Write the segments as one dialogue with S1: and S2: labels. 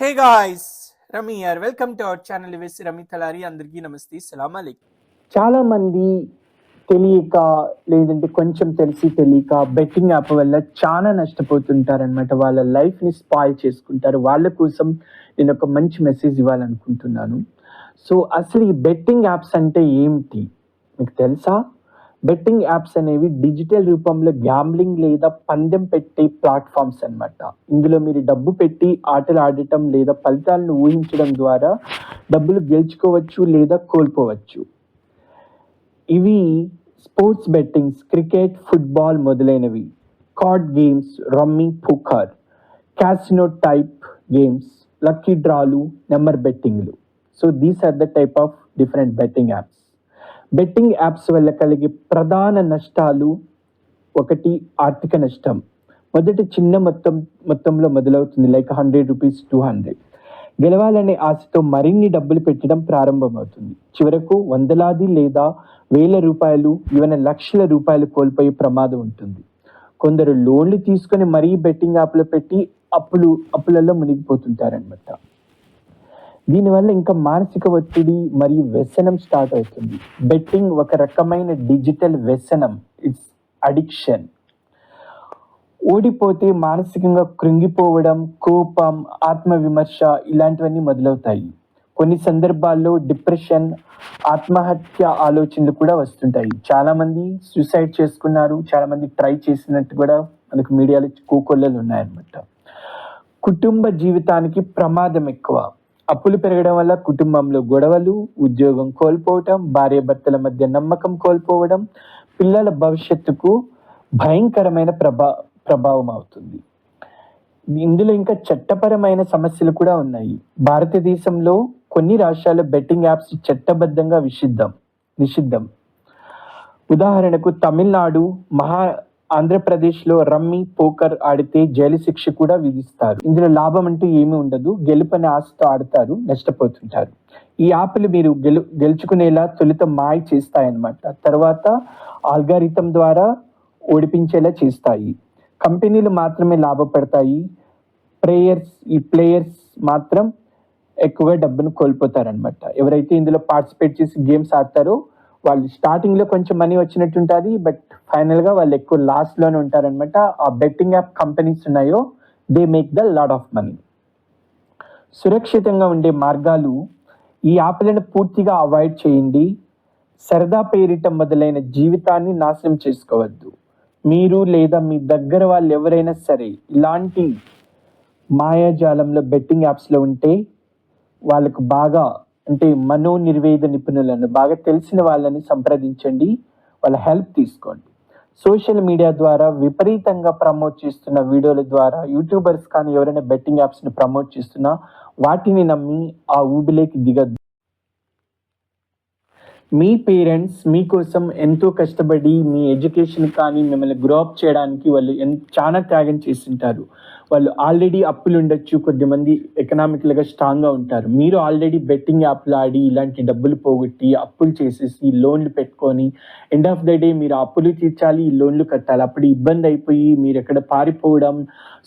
S1: హే guys Rami యార్ welcome to our channel వేసి రమి తలారి అందరికీ నమస్తే. సలాం అలైక్
S2: చాలా మంది తెలియక లేదంటే కొంచెం తెలిసి తెలియక బెట్టింగ్ యాప్ వల్ల చాలా నష్టపోతుంటారు అనమాట వాళ్ళ లైఫ్ని స్పాయిల్ చేసుకుంటారు. వాళ్ళ కోసం నేను ఒక మంచి మెసేజ్ ఇవ్వాలనుకుంటున్నాను. సో అసలు ఈ బెట్టింగ్ యాప్స్ అంటే ఏమిటి మీకు తెలుసా? బెట్టింగ్ యాప్స్ అనేవి డిజిటల్ రూపంలో గ్యాంబ్లింగ్ లేదా పందెం పెట్టే ప్లాట్ఫామ్స్ అన్నమాట. ఇందులో మీరు డబ్బు పెట్టి ఆటలు ఆడటం లేదా ఫలితాలను ఊహించడం ద్వారా డబ్బులు గెలుచుకోవచ్చు లేదా కోల్పోవచ్చు. ఇవి స్పోర్ట్స్ బెట్టింగ్స్ క్రికెట్ ఫుట్బాల్ మొదలైనవి. Card games rummy poker casino type games lucky డ్రాలు number బెట్టింగ్లు. So these are the type of different betting apps. Betting apps వల్ల కలిగే ప్రధాన నష్టాలు ఒకటి ఆర్థిక నష్టం. మొదటి చిన్న మొత్తం మొత్తంలో మొదలవుతుంది like hundred rupees two hundred గెలవాలనే ఆశతో మరిన్ని డబ్బులు పెట్టడం ప్రారంభమవుతుంది. చివరకు వందలాది లేదా వేల రూపాయలు ఈవెన లక్షల రూపాయలు కోల్పోయే ప్రమాదం ఉంటుంది. కొందరు లోన్లు తీసుకొని మరీ బెట్టింగ్ యాప్లో పెట్టి అప్పులు అప్పులలో మునిగిపోతుంటారనమాట దీనివల్ల ఇంకా మానసిక ఒత్తిడి మరియు వ్యసనం స్టార్ట్ అవుతుంది. బెట్టింగ్ ఒక రకమైన డిజిటల్ వ్యసనం ఇట్స్ అడిక్షన్. ఓడిపోతే మానసికంగా కృంగిపోవడం కోపం ఆత్మవిమర్శ ఇలాంటివన్నీ మొదలవుతాయి. కొన్ని సందర్భాల్లో డిప్రెషన్ ఆత్మహత్య ఆలోచనలు కూడా వస్తుంటాయి. చాలామంది సూసైడ్ చేసుకున్నారు చాలామంది ట్రై చేసినట్టు కూడా మనకు మీడియాలో కోకొల్లలు ఉన్నాయన్నమాట. కుటుంబ జీవితానికి ప్రమాదం ఎక్కువ. అప్పులు పెరగడం వల్ల కుటుంబంలో గొడవలు ఉద్యోగం కోల్పోవటం భార్యాభర్తల మధ్య నమ్మకం కోల్పోవడం పిల్లల భవిష్యత్తుకు భయంకరమైన ప్రభా ప్రభావం అవుతుంది. ఇందులో ఇంకా చట్టపరమైన సమస్యలు కూడా ఉన్నాయి. భారతదేశంలో కొన్ని రాష్ట్రాల్లో బెట్టింగ్ యాప్స్ చట్టబద్ధంగా విషిద్ధం నిషిద్ధం. ఉదాహరణకు తమిళనాడు మహా ఆంధ్రప్రదేశ్లో రమ్మీ పోకర్ ఆడితే జైలు శిక్ష కూడా విధిస్తారు. ఇందులో లాభం అంటూ ఏమీ ఉండదు. గెలుపని ఆశతో ఆడతారు నష్టపోతుంటారు. ఈ యాప్లు మీరు గెలు గెలుచుకునేలా తొలుత మాయ చేస్తాయన్నమాట. తర్వాత ఆల్గారితం ద్వారా ఓడిపించేలా చేస్తాయి. కంపెనీలు మాత్రమే లాభపడతాయి. ప్లేయర్స్ ఈ ప్లేయర్స్ మాత్రం ఎక్కువగా డబ్బును కోల్పోతారనమాట ఎవరైతే ఇందులో పార్టిసిపేట్ చేసి గేమ్స్ ఆడతారో వాళ్ళు స్టార్టింగ్లో కొంచెం మనీ వచ్చినట్టు ఉంటుంది బట్ ఫైనల్గా వాళ్ళు ఎక్కువ లాస్ట్లోనే లోనే ఉంటారనమాట ఆ బెట్టింగ్ యాప్ కంపెనీస్ ఉన్నాయో they make the lot of money సురక్షితంగా ఉండే మార్గాలు ఈ యాప్లను పూర్తిగా అవాయిడ్ చేయండి. సరదా పేరిట మొదలైన జీవితాన్ని నాశనం చేసుకోవద్దు. మీరు లేదా మీ దగ్గర వాళ్ళు ఎవరైనా సరే ఇలాంటి మాయాజాలంలో బెట్టింగ్ యాప్స్లో ఉంటే వాళ్ళకు బాగా అంటే మనో నిర్వేద నిపుణులను బాగా తెలిసిన వాళ్ళని సంప్రదించండి వాళ్ళ హెల్ప్ తీసుకోండి. సోషల్ మీడియా ద్వారా విపరీతంగా ప్రమోట్ చేస్తున్న వీడియోల ద్వారా యూట్యూబర్స్ కానీ ఎవరైనా బెట్టింగ్ యాప్స్ని ప్రమోట్ చేస్తున్నా వాటిని నమ్మి ఆ ఊబిలోకి దిగద్దు. మీ పేరెంట్స్ మీకోసం ఎంతో కష్టపడి మీ ఎడ్యుకేషన్ కానీ మిమ్మల్ని గ్రో అప్ చేయడానికి వాళ్ళు ఎంత చాలా త్యాగం చేస్తుంటారు. వాళ్ళు ఆల్రెడీ అప్పులు ఉండొచ్చు కొద్దిమంది ఎకనామికల్గా స్ట్రాంగ్గా ఉంటారు. మీరు ఆల్రెడీ బెట్టింగ్ యాప్లు ఆడి ఇలాంటి డబ్బులు పోగొట్టి అప్పులు చేసేసి లోన్లు పెట్టుకొని ఎండ్ ఆఫ్ ద డే మీరు అప్పులు తీర్చాలి ఈ లోన్లు కట్టాలి. అప్పుడు ఇబ్బంది అయిపోయి మీరు ఎక్కడ పారిపోవడం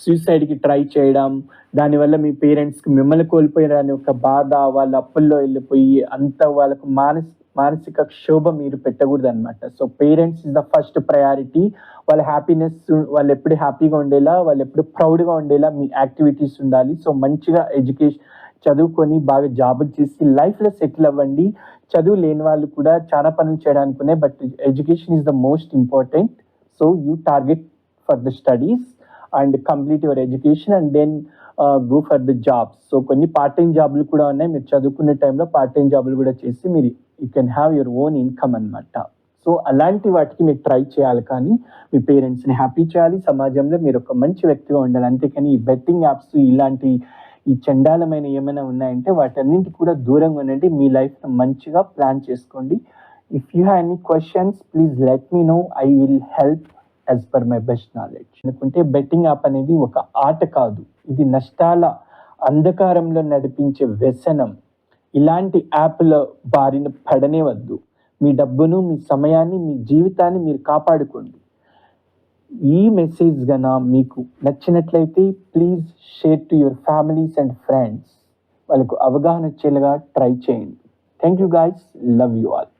S2: సూసైడ్కి ట్రై చేయడం దానివల్ల మీ పేరెంట్స్కి మిమ్మల్ని కోల్పోయారని ఒక బాధ వాళ్ళ అప్పుల్లో వెళ్ళిపోయి అంత వాళ్ళకు మానసి మానసిక క్షోభ మీరు పెట్టకూడదు అనమాట so parents is the first priority వాళ్ళ హ్యాపీనెస్ వాళ్ళు ఎప్పుడు హ్యాపీగా ఉండేలా వాళ్ళు ఎప్పుడు ప్రౌడ్గా ఉండేలా మీ యాక్టివిటీస్ ఉండాలి. సో మంచిగా ఎడ్యుకేషన్ చదువుకొని బాగా జాబ్ చేసి లైఫ్లో సెటిల్ అవ్వండి. చదువు లేని వాళ్ళు కూడా చాలా పనులు చేయడానికి ఉన్నాయి but education is the most important so you target for the studies and complete your education and then go for the jobs so కొన్ని పార్ట్ టైం జాబ్లు కూడా ఉన్నాయి. మీరు చదువుకునే టైంలో పార్ట్ టైం జాబ్లు కూడా చేసి మీరు you can have your own income అనమాట సో అలాంటి వాటికి మీరు ట్రై చేయాలి కానీ మీ పేరెంట్స్ని హ్యాపీ చేయాలి సమాజంలో మీరు ఒక మంచి వ్యక్తిగా ఉండాలి. అంతేకాని ఈ బెట్టింగ్ యాప్స్ ఇలాంటి ఈ చండాలమైన ఏమైనా ఉన్నాయంటే వాటన్నింటి కూడా దూరంగా ఉండండి. మీ లైఫ్ను మంచిగా ప్లాన్ చేసుకోండి. If you have any questions please let me know I will help as per my best knowledge అనుకుంటే బెట్టింగ్ యాప్ అనేది ఒక ఆట కాదు. ఇది నష్టాల అంధకారంలో నడిపించే వ్యసనం. ఇలాంటి యాప్ల బారిన పడనే వద్దు. మీ డబ్బును మీ సమయాన్ని మీ జీవితాన్ని మీరు కాపాడుకోండి. ఈ మెసేజ్ గన మీకు నచ్చినట్లయితే please share to your families and friends. వాళ్ళకు అవగాహన వచ్చేలాగా ట్రై చేయండి. Thank you guys. Love you all.